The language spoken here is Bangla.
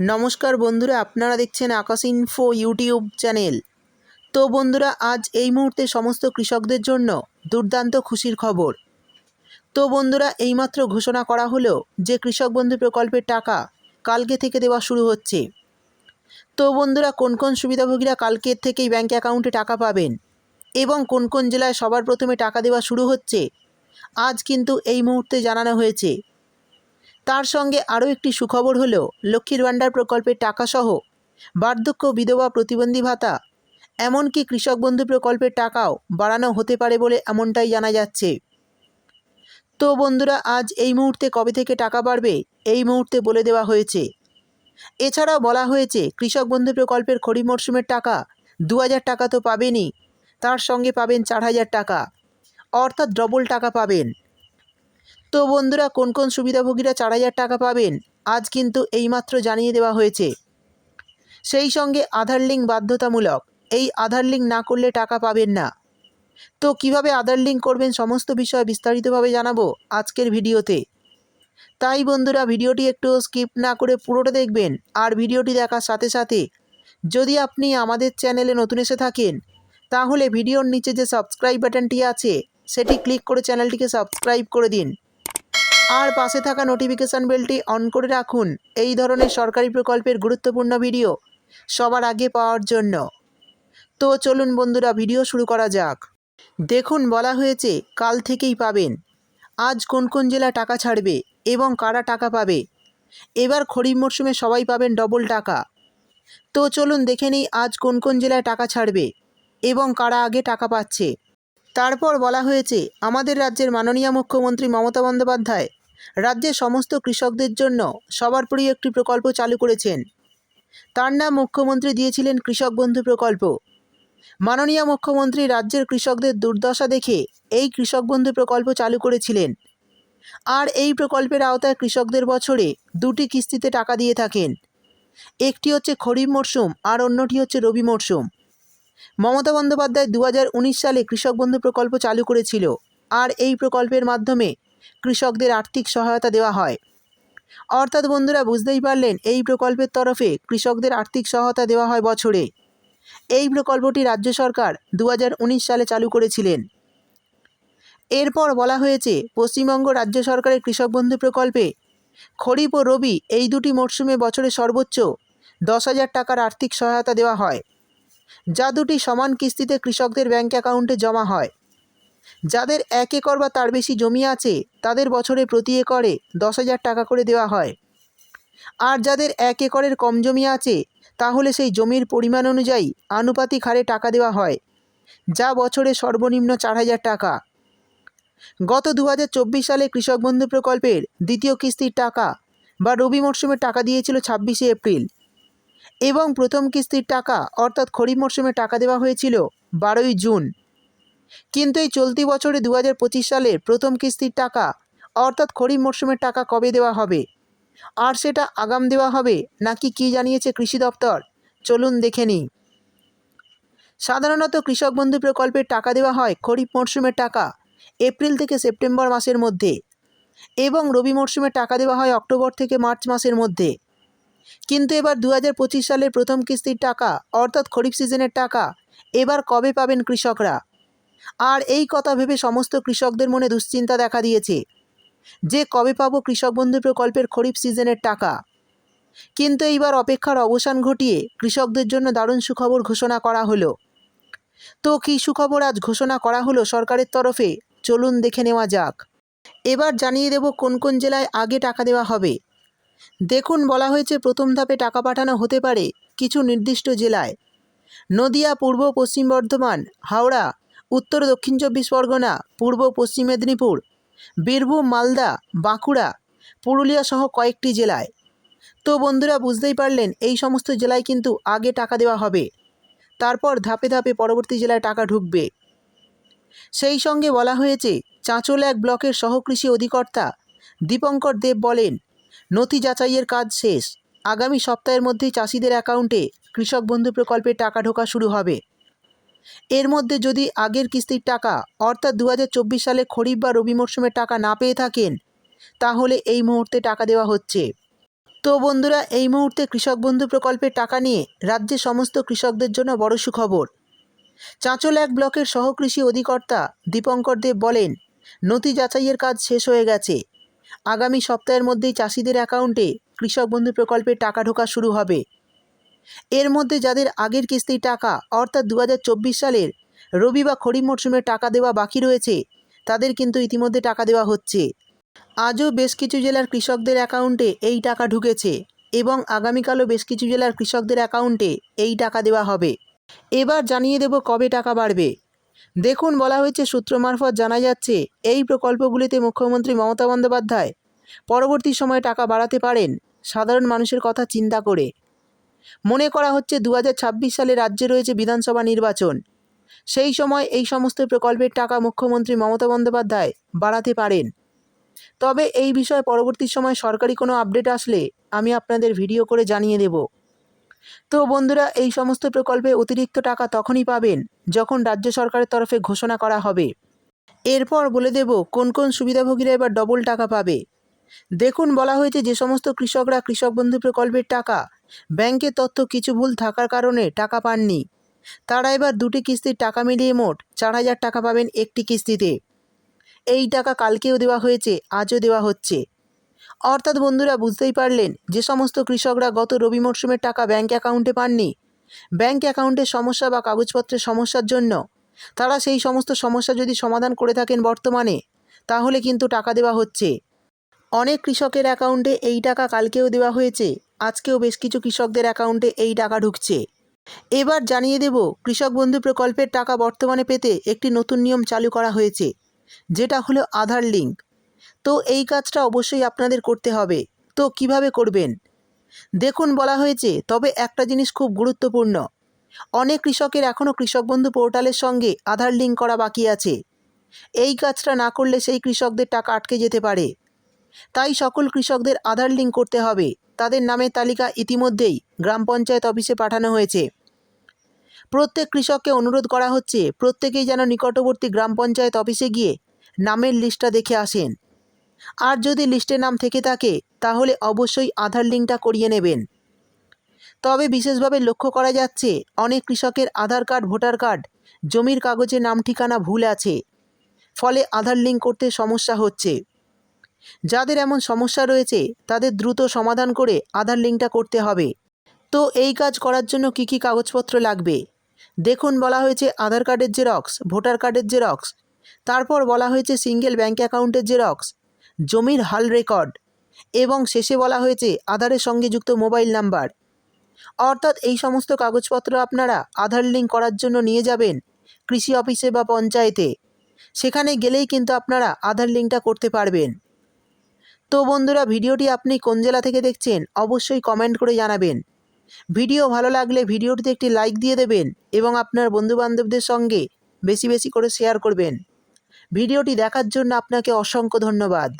নমস্কার বন্ধুরা, আপনারা দেখছেন আকাশ ইনফো ইউটিউব চ্যানেল তো বন্ধুরা, আজ এই মুহূর্তে সমস্ত কৃষকদের জন্য দুর্দান্ত খুশির খবর। তো বন্ধুরা, এইমাত্র ঘোষণা করা হলো যে কৃষক বন্ধু প্রকল্পের টাকা কালকে থেকে দেওয়া শুরু হচ্ছে। তো বন্ধুরা, কোন কোন সুবিধাভোগীরা কালকের থেকেই ব্যাঙ্ক অ্যাকাউন্টে টাকা পাবেন এবং কোন কোন জেলায় সবার প্রথমে টাকা দেওয়া শুরু হচ্ছে, আজ কিন্তু এই মুহূর্তে জানানো হয়েছে। তার সঙ্গে আরও একটি সুখবর হলো লক্ষ্মীর ভাণ্ডার প্রকল্পের টাকাসহ বার্ধক্য বিধবা প্রতিবন্ধী ভাতা, এমনকি কৃষক বন্ধু প্রকল্পের টাকাও বাড়ানো হতে পারে বলে এমনটাই জানা যাচ্ছে। তো বন্ধুরা, আজ এই মুহূর্তে কবে থেকে টাকা বাড়বে, এই মুহূর্তে বলে দেওয়া হয়েছে। এছাড়াও বলা হয়েছে, কৃষক বন্ধু প্রকল্পের খরিফ মরশুমের টাকা দু হাজার টাকা তো পাবেনই, তার সঙ্গে পাবেন চার হাজার টাকা, অর্থাৎ ডবল টাকা পাবেন। তো বন্ধুরা, কোন কোন সুবিধাভোগীরা চার হাজার টাকা পাবেন? আজ কিন্তু এইমাত্র জানিয়ে দেওয়া হয়েছে। সেই সঙ্গে আধার লিঙ্ক বাধ্যতামূলক। এই আধার লিঙ্ক না করলে টাকা পাবেন না। তো কীভাবে আধার লিঙ্ক করবেন সমস্ত বিষয় বিস্তারিতভাবে জানাব আজকের ভিডিওতে। তাই বন্ধুরা, ভিডিওটি একটু স্কিপ না করে পুরোটা দেখবেন আর ভিডিওটি দেখার সাথে সাথে যদি আপনি আমাদের চ্যানেলে নতুন এসে থাকেন, তাহলে ভিডিওর নিচে যে সাবস্ক্রাইব বাটনটি আছে, সেটি ক্লিক করে চ্যানেলটিকে সাবস্ক্রাইব করে দিন। আর পাশে থাকা নোটিফিকেশান বেলটি অন করে রাখুন। এই ধরনের সরকারি প্রকল্পের গুরুত্বপূর্ণ ভিডিও সবার আগে পাওয়ার জন্য। তো চলুন বন্ধুরা ভিডিও শুরু করা যাক। দেখুন, বলা হয়েছে, কাল থেকেই পাবেন। আজ কোন কোন জেলা টাকা ছাড়বে এবং কারা টাকা পাবে? এবার খরিফ মরশুমে সবাই পাবেন ডবল টাকা। তো চলুন দেখে নিই, আজ কোন কোন জেলায় টাকা ছাড়বে এবং কারা আগে টাকা পাচ্ছে। তারপর বলা হয়েছে, আমাদের রাজ্যের মাননীয় মুখ্যমন্ত্রী মমতা বন্দ্যোপাধ্যায় রাজ্যের সমস্ত কৃষকদের জন্য সবার প্রিয় একটি প্রকল্প চালু করেছেন। তার নাম মুখ্যমন্ত্রী দিয়েছিলেন কৃষক বন্ধু প্রকল্প। মাননীয় মুখ্যমন্ত্রী রাজ্যের কৃষকদের দুর্দশা দেখে এই কৃষক বন্ধু প্রকল্প চালু করেছিলেন। আর এই প্রকল্পের আওতায় কৃষকদের বছরে দুটি কিস্তিতে টাকা দিয়ে থাকেন। একটি হচ্ছে খরিফ মরশুম আর অন্যটি হচ্ছে রবি মরশুম। মমতা বন্দ্যোপাধ্যায় দু হাজার উনিশ সালে কৃষক বন্ধু প্রকল্প চালু করেছিল। আর এই প্রকল্পের মাধ্যমে কৃষকদের আর্থিক সহায়তা দেওয়া হয়। অর্থাৎ বন্ধুরা, বুঝতেই পারলেন, এই প্রকল্পের তরফে কৃষকদের আর্থিক সহায়তা দেওয়া হয় বছরে। এই প্রকল্পটি রাজ্য সরকার দু হাজার উনিশ সালে চালু করেছিলেন। এরপর বলা হয়েছে, পশ্চিমবঙ্গ রাজ্য সরকারের কৃষক বন্ধু প্রকল্পে খরিফ ও রবি এই দুটি মরশুমে বছরে সর্বোচ্চ দশ হাজার টাকার আর্থিক সহায়তা দেওয়া হয়, যা দুটি সমান কিস্তিতে কৃষকদের ব্যাঙ্ক অ্যাকাউন্টে জমা হয়। যাদের এক একর বা তার বেশি জমি আছে, তাদের বছরে প্রতি একরে দশ হাজার টাকা করে দেওয়া হয়। আর যাদের এক একরের কম জমি আছে, তাহলে সেই জমির পরিমাণ অনুযায়ী আনুপাতিক হারে টাকা দেওয়া হয়, যা বছরে সর্বনিম্ন চার হাজার টাকা। গত দু হাজার চব্বিশ সালে কৃষক বন্ধু প্রকল্পের দ্বিতীয় কিস্তির টাকা বা রবি মরশুমে টাকা দিয়েছিল ছাব্বিশে এপ্রিল। এবং প্রথম কিস্তির টাকা অর্থাৎ খরিফ মরশুমে টাকা দেওয়া হয়েছিল বারোই জুন। কিন্তু এই চলতি বছরে দু সালের প্রথম কিস্তির টাকা, অর্থাৎ খরিফ মরশুমের টাকা কবে দেওয়া হবে? আর সেটা আগাম দেওয়া হবে নাকি কি জানিয়েছে কৃষি দপ্তর? চলুন দেখে নিই। সাধারণত কৃষক বন্ধু প্রকল্পের টাকা দেওয়া হয় খরিফ মরশুমের টাকা, এপ্রিল থেকে সেপ্টেম্বর মাসের মধ্যে এবং রবি মরশুমে টাকা দেওয়া হয় অক্টোবর থেকে মার্চ মাসের মধ্যে। কিন্তু এবার দু হাজার পঁচিশ সালের প্রথম কিস্তির টাকা, অর্থাৎ খরিফ সিজনের টাকা, এবার কবে পাবেন কৃষকরা? আর এই কথা ভেবে সমস্ত কৃষকদের মনে দুশ্চিন্তা দেখা দিয়েছে যে কবে পাবো কৃষক বন্ধু প্রকল্পের খরিফ সিজনের টাকা। কিন্তু এইবার অপেক্ষার অবসান ঘটিয়ে কৃষকদের জন্য দারুণ সুখবর ঘোষণা করা হলো। তো কী সুখবর আজ ঘোষণা করা হলো সরকারের তরফে? চলুন দেখে নেওয়া যাক। এবার জানিয়ে দেব কোন কোন জেলায় আগে টাকা দেওয়া হবে। দেখুন বলা হয়েছে প্রথম ধাপে টাকা পাঠানো হতে পারে কিছু নির্দিষ্ট জেলায়। নদিয়া, পূর্ব, পশ্চিম বর্ধমান, হাওড়া উত্তর দক্ষিণ চব্বিশ পরগনা, পূর্ব পশ্চিম মেদিনীপুর, বীরভূম, মালদা, বাঁকুড়া, পুরুলিয়া সহ কয়েকটি জেলায়। তো বন্ধুরা, বুঝতেই পারলেন, এই সমস্ত জেলায় কিন্তু আগে টাকা দেওয়া হবে। তারপর ধাপে ধাপে পরবর্তী জেলায় টাকা ঢুকবে। সেই সঙ্গে বলা হয়েছে, চাঁচল এক ব্লকের সহকৃষি অধিকর্তা দীপঙ্কর দেব বলেন, নথি যাচাইয়ের কাজ শেষ। আগামী সপ্তাহের মধ্যেই চাষিদের অ্যাকাউন্টে কৃষক বন্ধু প্রকল্পের টাকা ঢোকা শুরু হবে। এর মধ্যে যদি আগের কিস্তির টাকা, অর্থাৎ দু হাজার চব্বিশ সালে খরিফ বা রবি মরশুমে টাকা না পেয়ে থাকেন, তাহলে এই মুহূর্তে টাকা দেওয়া হচ্ছে। তো বন্ধুরা, এই মুহূর্তে কৃষক বন্ধু প্রকল্পের টাকা নিয়ে রাজ্যের সমস্ত কৃষকদের জন্য বড় সুখবর। চাঁচল এক ব্লকের সহকৃষি অধিকর্তা দীপঙ্কর দেব বলেন, নথি যাচাইয়ের কাজ শেষ হয়ে গেছে। আগামী সপ্তাহের মধ্যেই চাষিদের অ্যাকাউন্টে কৃষক বন্ধু প্রকল্পের টাকা ঢোকা শুরু হবে। এর মধ্যে যাদের আগের কিস্তির টাকা, অর্থাৎ দু হাজার চব্বিশ সালের রবি বা খরিফ মরশুমে টাকা দেওয়া বাকি রয়েছে, তাদের কিন্তু ইতিমধ্যে টাকা দেওয়া হচ্ছে। আজও বেশ কিছু জেলার কৃষকদের অ্যাকাউন্টে এই টাকা ঢুকেছে এবং আগামীকালও বেশ কিছু জেলার কৃষকদের অ্যাকাউন্টে এই টাকা দেওয়া হবে। এবার জানিয়ে দেব কবে টাকা বাড়বে। দেখুন, বলা হয়েছে সূত্র মারফত জানা যাচ্ছে, এই প্রকল্পগুলিতে মুখ্যমন্ত্রী মমতা বন্দ্যোপাধ্যায় পরবর্তী সময়ে টাকা বাড়াতে পারেন। সাধারণ মানুষের কথা চিন্তা করে মনে করা হচ্ছে দু হাজার ছাব্বিশ সালে রাজ্যে রয়েছে বিধানসভা নির্বাচন। সেই সময় এই সমস্ত প্রকল্পের টাকা মুখ্যমন্ত্রী মমতা বন্দ্যোপাধ্যায় বাড়াতে পারেন। তবে এই বিষয়ে পরবর্তী সময় সরকারি কোনো আপডেট আসলে আমি আপনাদের ভিডিও করে জানিয়ে দেব। তো বন্ধুরা, এই সমস্ত প্রকল্পে অতিরিক্ত টাকা তখনই পাবেন যখন রাজ্য সরকারের তরফে ঘোষণা করা হবে। এরপর বলে দেব, কোন কোন সুবিধাভোগীরা এবার ডবল টাকা পাবে? দেখুন, বলা হয়েছে যে সমস্ত কৃষকরা কৃষক বন্ধু প্রকল্পের টাকা ব্যাংকের তথ্য কিছু ভুল থাকার কারণে টাকা পাননি। তারা এবার দুটি কিস্তির টাকা মিলিয়ে মোট চার হাজার টাকা পাবেন একটি কিস্তিতে। এই টাকা কালকেও দেওয়া হয়েছে, আজও দেওয়া হচ্ছে। অর্থাৎ বন্ধুরা, বুঝতেই পারলেন, যে সমস্ত কৃষকরা গত রবি মরশুমের টাকা ব্যাংক অ্যাকাউন্টে পাননি, ব্যাংক অ্যাকাউন্টের সমস্যা বা কাগজপত্রের সমস্যার জন্য। তারা সেই সমস্ত সমস্যা যদি সমাধান করে থাকেন বর্তমানে, তাহলে কিন্তু টাকা দেওয়া হচ্ছে। অনেক কৃষকের অ্যাকাউন্টে এই টাকা কালকেও দেওয়া হয়েছে, আজকেও বেশ কিছু কৃষকদের অ্যাকাউন্টে এই টাকা ঢুকছে। এবার জানিয়ে দেব, কৃষক বন্ধু প্রকল্পের টাকা বর্তমানে পেতে একটি নতুন নিয়ম চালু করা হয়েছে, যেটা হলো আধার লিঙ্ক। তো এই কাজটা অবশ্যই আপনাদের করতে হবে। তো কীভাবে করবেন? দেখুন, বলা হয়েছে, তবে একটা জিনিস খুব গুরুত্বপূর্ণ। অনেক কৃষকের এখনও কৃষক বন্ধু পোর্টালের সঙ্গে আধার লিঙ্ক করা বাকি আছে। এই কাজটা না করলে সেই কৃষকদের টাকা আটকে যেতে পারে। তাই সকল কৃষকদের আধার লিঙ্ক করতে হবে। তাদের নামের তালিকা ইতিমধ্যেই গ্রাম পঞ্চায়েত অফিসে পাঠানো হয়েছে। প্রত্যেক কৃষককে অনুরোধ করা হচ্ছে, প্রত্যেকেই যেন নিকটবর্তী গ্রাম পঞ্চায়েত অফিসে গিয়ে নামের লিস্টটা দেখে আসেন। আর যদি লিস্টে নাম থেকে থাকে, তাহলে অবশ্যই আধার লিঙ্কটা করিয়ে নেবেন। তবে বিশেষভাবে লক্ষ্য করা যাচ্ছে, অনেক কৃষকের আধার কার্ড, ভোটার কার্ড, জমির কাগজে নাম ঠিকানা ভুল আছে। ফলে আধার লিঙ্ক করতে সমস্যা হচ্ছে। যাদের এমন সমস্যা রয়েছে, তাদের দ্রুত সমাধান করে আধার লিঙ্কটা করতে হবে। তো এই কাজ করার জন্য কি কি কাগজপত্র লাগবে? দেখুন, বলা হয়েছে আধার কার্ডের জেরক্স, ভোটার কার্ডের জেরক্স, তারপর বলা হয়েছে সিঙ্গেল ব্যাঙ্ক অ্যাকাউন্টের জেরক্স, জমির হাল রেকর্ড, এবং শেষে বলা হয়েছে আধারের সঙ্গে যুক্ত মোবাইল নাম্বার। অর্থাৎ এই সমস্ত কাগজপত্র আপনারা আধার লিঙ্ক করার জন্য নিয়ে যাবেন কৃষি অফিসে বা পঞ্চায়েতে। সেখানে গেলেই কিন্তু আপনারা আধার লিঙ্কটা করতে পারবেন। তো বন্ধুরা, ভিডিওটি আপনি কোন জেলা থেকে দেখছেন অবশ্যই কমেন্ট করে জানাবেন। ভিডিও ভালো লাগলে ভিডিওটিতে একটি লাইক দিয়ে দেবেন এবং আপনার বন্ধুবান্ধবদের সঙ্গে বেশি বেশি করে শেয়ার করবেন। ভিডিওটি দেখার জন্য আপনাকে অসংখ্য ধন্যবাদ।